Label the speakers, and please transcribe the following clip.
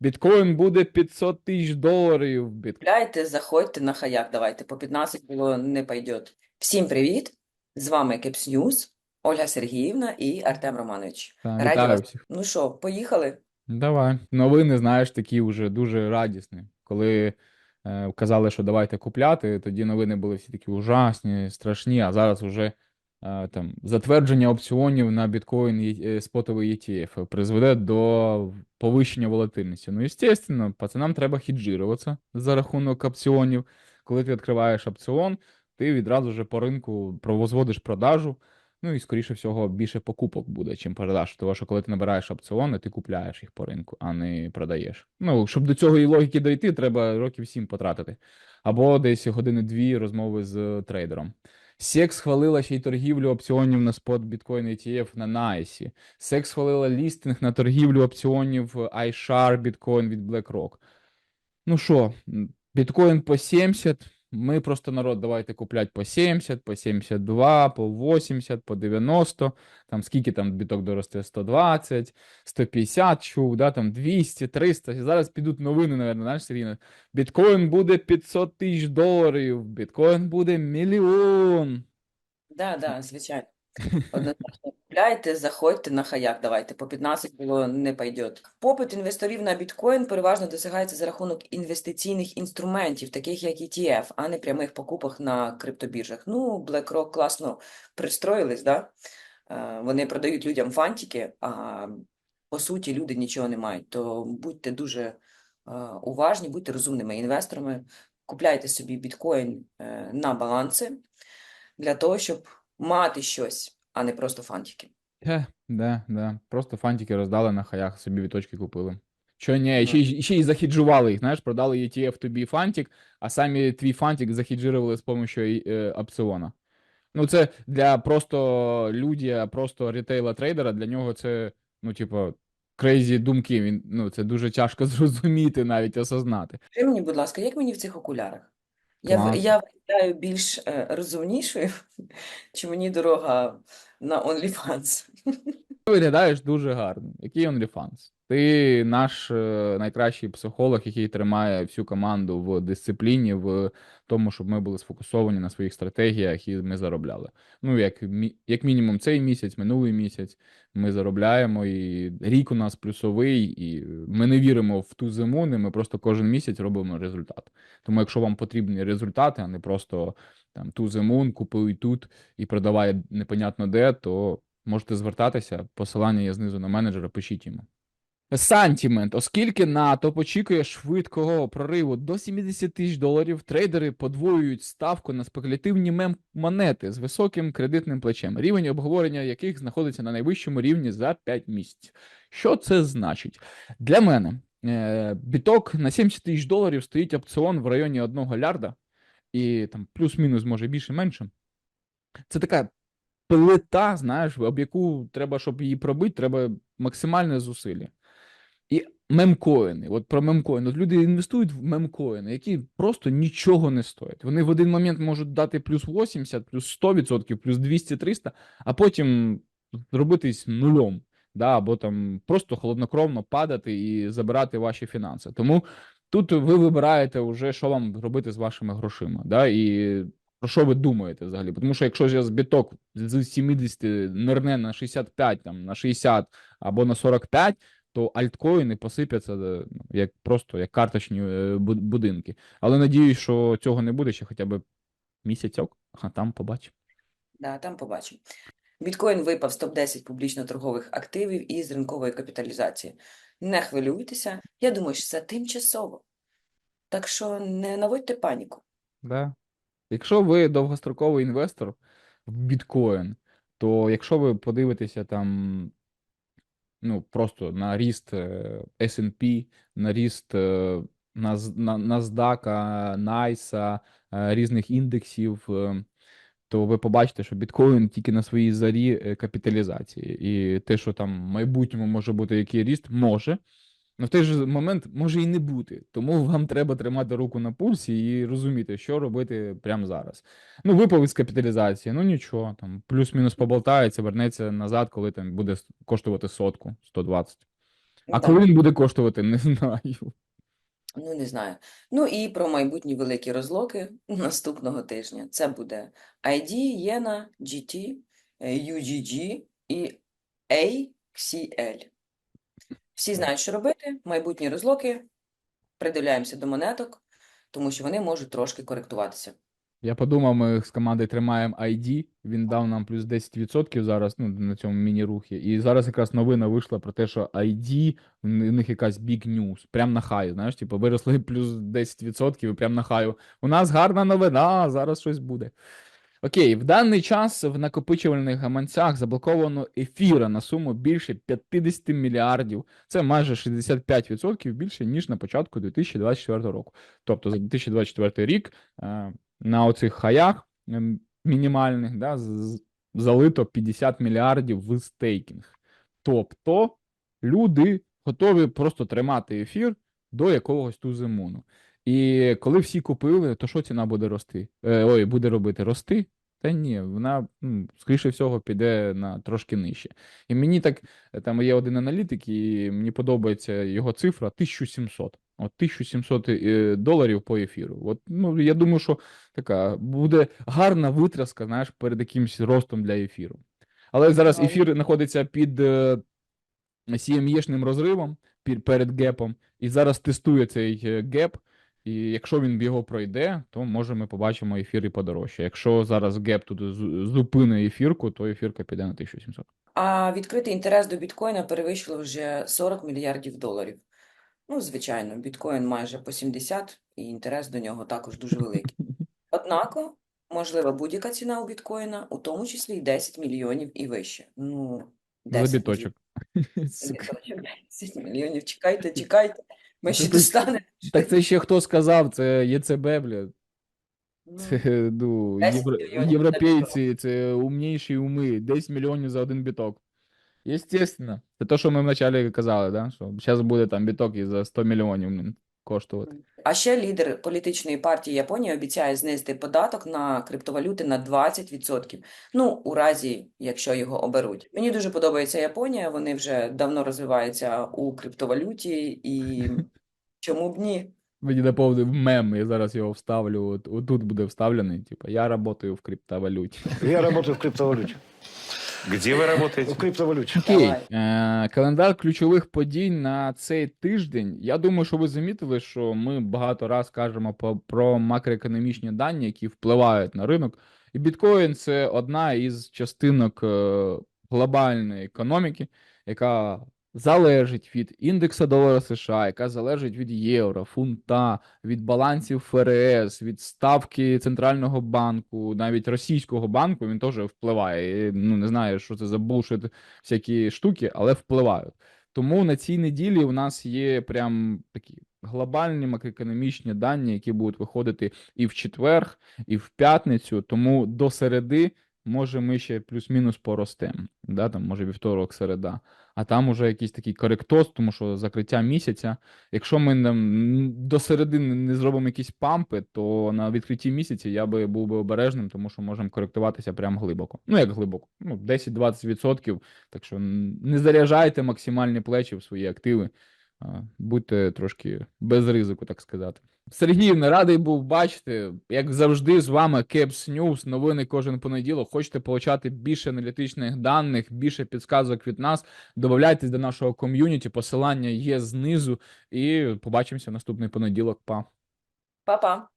Speaker 1: Біткоін буде 500 тисяч доларів.
Speaker 2: Купляйте, заходьте на хаяк, давайте, по 15 було не пойдет. Всім привіт! З вами Кепс Ньюз, Ольга Сергіївна і Артем Романович.
Speaker 1: Та,
Speaker 2: Раді
Speaker 1: вітаю
Speaker 2: вас.
Speaker 1: всіх.
Speaker 2: Ну що, поїхали?
Speaker 1: Давай. Новини, знаєш, такі вже дуже радісні. Коли е, казали, що давайте купляти, тоді новини були всі такі ужасні, страшні, а зараз вже е, там затвердження опціонів на біткоін е, спотовий ETF призведе до повищення волатильності. Ну, звісно, пацанам треба хеджируватися за рахунок опціонів. Коли ти відкриваєш опціон, ти відразу вже по ринку провозводиш продажу. Ну і скоріше всього більше покупок буде, чим продаж. Тому що коли ти набираєш опціони, ти купляєш їх по ринку, а не продаєш. Ну, щоб до цього і логіки дойти, треба років сім потратити. Або десь години-дві розмови з трейдером. SEC схвалила ще й торгівлю опціонів на спот біткоін ETF на NICE. SEC схвалила лістинг на торгівлю опціонів iShar біткоін від BlackRock. Ну що, біткоін по 70. Ми просто народ, давайте куплять по 70, по 72, по 80, по 90. Там скільки там біток доросте? 120, 150, чув, да, там 200, 300. Зараз підуть новини, наверное, знаєш, Сергійно. Біткоін буде 500 тисяч доларів, біткоін буде мільйон.
Speaker 2: Да, да, звичайно. Однозначно купляйте, заходьте на хаяк, давайте, по 15 було не пойдет. Попит інвесторів на біткоін переважно досягається за рахунок інвестиційних інструментів, таких як ETF, а не прямих покупок на криптобіржах. Ну, BlackRock класно пристроїлись, да? Е, Вони продають людям фантики, а по суті люди нічого не мають. То будьте дуже е, уважні, будьте розумними інвесторами, купляйте собі біткоін е, на баланси для того, щоб мати щось, а не просто фантики.
Speaker 1: Хе, да, да. Просто фантики роздали на хаях, собі віточки купили. Що ні, ще, ще й захеджували їх, знаєш, продали ETF тобі фантик, а самі твій фантик захеджирували з допомогою е, опціона. Ну, це для просто людя, просто рітейла трейдера, для нього це, ну, типу, крейзі думки. Він, ну, це дуже тяжко зрозуміти, навіть осознати.
Speaker 2: Скажи мені, будь ласка, як мені в цих окулярах? Я,
Speaker 1: Класно.
Speaker 2: я виглядаю більш е, розумнішою, чи мені дорога на OnlyFans?
Speaker 1: Ти виглядаєш дуже гарно. Який OnlyFans? Ти наш е, найкращий психолог, який тримає всю команду в дисципліні, в тому, щоб ми були сфокусовані на своїх стратегіях і ми заробляли. Ну, як, як мінімум, цей місяць, минулий місяць ми заробляємо, і рік у нас плюсовий, і ми не віримо в ту зиму, не ми просто кожен місяць робимо результат. Тому, якщо вам потрібні результати, а не просто там ту зиму, купуй тут і продавай непонятно де, то можете звертатися. Посилання є знизу на менеджера, пишіть йому. Сантімент, оскільки НАТО очікує швидкого прориву до 70 тисяч доларів, трейдери подвоюють ставку на спекулятивні мем монети з високим кредитним плечем, рівень обговорення яких знаходиться на найвищому рівні за 5 місяців. Що це значить? Для мене е, біток на 70 тисяч доларів стоїть опціон в районі 1 лярда, і там плюс-мінус, може більше менше. Це така плита, знаєш, об яку треба, щоб її пробити, треба максимальне зусилля. Мемкоїни, от про мемкоїни. От люди інвестують в мемкоїни, які просто нічого не стоять. Вони в один момент можуть дати плюс 80, плюс 100%, плюс 200-300, а потім зробитись нульом. Да, або там просто холоднокровно падати і забирати ваші фінанси. Тому тут ви вибираєте вже, що вам робити з вашими грошима. Да, і про що ви думаєте взагалі? Тому що якщо зараз біток з 70 нирне на 65, там, на 60 або на 45, то альткоїни посипляться е, як просто як карточні е, будинки. Але надіюсь, що цього не буде ще хоча б місяцьок, а там побачимо.
Speaker 2: Да, там побачимо. Біткоін випав з топ-10 публічно-торгових активів із ринкової капіталізації. Не хвилюйтеся, я думаю, що це тимчасово. Так що не наводьте паніку.
Speaker 1: Да. Якщо ви довгостроковий інвестор в біткоін, то якщо ви подивитеся там ну, просто на ріст е, S&P, на ріст е, NASDAQ, NICE, е, різних індексів, то ви побачите, що біткоін тільки на своїй зарі капіталізації. І те, що там в майбутньому може бути який ріст, може. Але в той же момент може і не бути. Тому вам треба тримати руку на пульсі і розуміти, що робити прямо зараз. Ну, випав із капіталізації, ну нічого, там плюс-мінус поболтається, вернеться назад, коли там буде коштувати сотку, 120. А
Speaker 2: Да.
Speaker 1: коли він буде коштувати, не знаю.
Speaker 2: Ну, не знаю. Ну і про майбутні великі розлоки наступного тижня. Це буде ID, Yena, GT, е, UGG і AXL. Всі знають, що робити. Майбутні розлоки. Придивляємося до монеток, тому що вони можуть трошки коректуватися.
Speaker 1: Я подумав, ми з командою тримаємо ID, він дав нам плюс 10% зараз, ну, на цьому міні-рухі. І зараз якраз новина вийшла про те, що ID, в них якась big news, прям на хай, знаєш, типу, виросли плюс 10% і прям на хаю. У нас гарна новина, зараз щось буде. Окей, в даний час в накопичувальних гаманцях заблоковано ефіра на суму більше 50 мільярдів. Це майже 65% більше, ніж на початку 2024 року. Тобто за 2024 рік е, на оцих хаях ем, мінімальних да, залито 50 мільярдів в стейкінг. Тобто люди готові просто тримати ефір до якогось тузимуну. І коли всі купили, то що ціна буде рости? Е, ой, буде робити рости? Та ні, вона, ну, скоріше всього, піде на трошки нижче. І мені так, е, там є один аналітик, і мені подобається його цифра 1700. От 1700 е, доларів по ефіру. От, ну, я думаю, що така буде гарна витразка, знаєш, перед якимось ростом для ефіру. Але зараз ефір знаходиться під е, CME-шним розривом перед гепом, і зараз тестує цей геп. І якщо він його пройде, то може ми побачимо ефір і подорожче. Якщо зараз геп тут з- зупине ефірку, то ефірка піде на 1700.
Speaker 2: А відкритий інтерес до біткоїна перевищив вже 40 мільярдів доларів. Ну, звичайно, біткоін майже по 70, і інтерес до нього також дуже великий. Однако, можлива будь-яка ціна у біткоїна, у тому числі й 10 мільйонів і вище. Ну, 10
Speaker 1: За біточок.
Speaker 2: мільйонів. Біточок, 10 мільйонів. Чекайте, чекайте. Ми ще достанемо.
Speaker 1: Так це ще хто сказав, це ЄЦБ, бля.
Speaker 2: Ну,
Speaker 1: Це, ну,
Speaker 2: 10
Speaker 1: євро...
Speaker 2: мільйонів
Speaker 1: європейці, це умніші уми, 10 мільйонів за один біток. Естественно. Це те, що ми вначалі казали, да? що зараз буде там біток і за 100 мільйонів коштувати.
Speaker 2: А ще лідер політичної партії Японії обіцяє знизити податок на криптовалюти на 20%. Ну, у разі, якщо його оберуть. Мені дуже подобається Японія, вони вже давно розвиваються у криптовалюті, і чому б ні?
Speaker 1: Мені доповнив мем, я зараз його вставлю. От, отут буде вставлений. Типу, я працюю в криптовалюті.
Speaker 3: Я работаю в криптовалюте.
Speaker 4: Где вы работаете?
Speaker 3: В криптовалюті.
Speaker 1: Окей, е, календар ключових подій на цей тиждень. Я думаю, що ви замітили, що ми багато раз кажемо по- про макроекономічні дані, які впливають на ринок. І біткоін це одна із частинок е, глобальної економіки, яка залежить від індексу долара США, яка залежить від євро, фунта, від балансів ФРС, від ставки центрального банку, навіть російського банку. Він теж впливає. Ну не знаю, що це за булшит всякі штуки, але впливають. Тому на цій неділі у нас є прям такі глобальні макроекономічні дані, які будуть виходити і в четвер, і в п'ятницю. Тому до середи, може, ми ще плюс-мінус поростемо. Да, там, може, вівторок, середа. А там уже якийсь такий коректоз, тому що закриття місяця. Якщо ми там, до середини не зробимо якісь пампи, то на відкритті місяця я би був би обережним, тому що можемо коректуватися прям глибоко. Ну, як глибоко? Ну, 10-20%. Так що не заряджайте максимальні плечі в свої активи. Будьте трошки без ризику, так сказати. Сергіївна, радий був бачити. Як завжди, з вами Caps News. Новини кожен понеділок. Хочете получати більше аналітичних даних, більше підсказок від нас. Додавайтесь до нашого ком'юніті. Посилання є знизу. І побачимося наступний понеділок. Па.
Speaker 2: Па-па!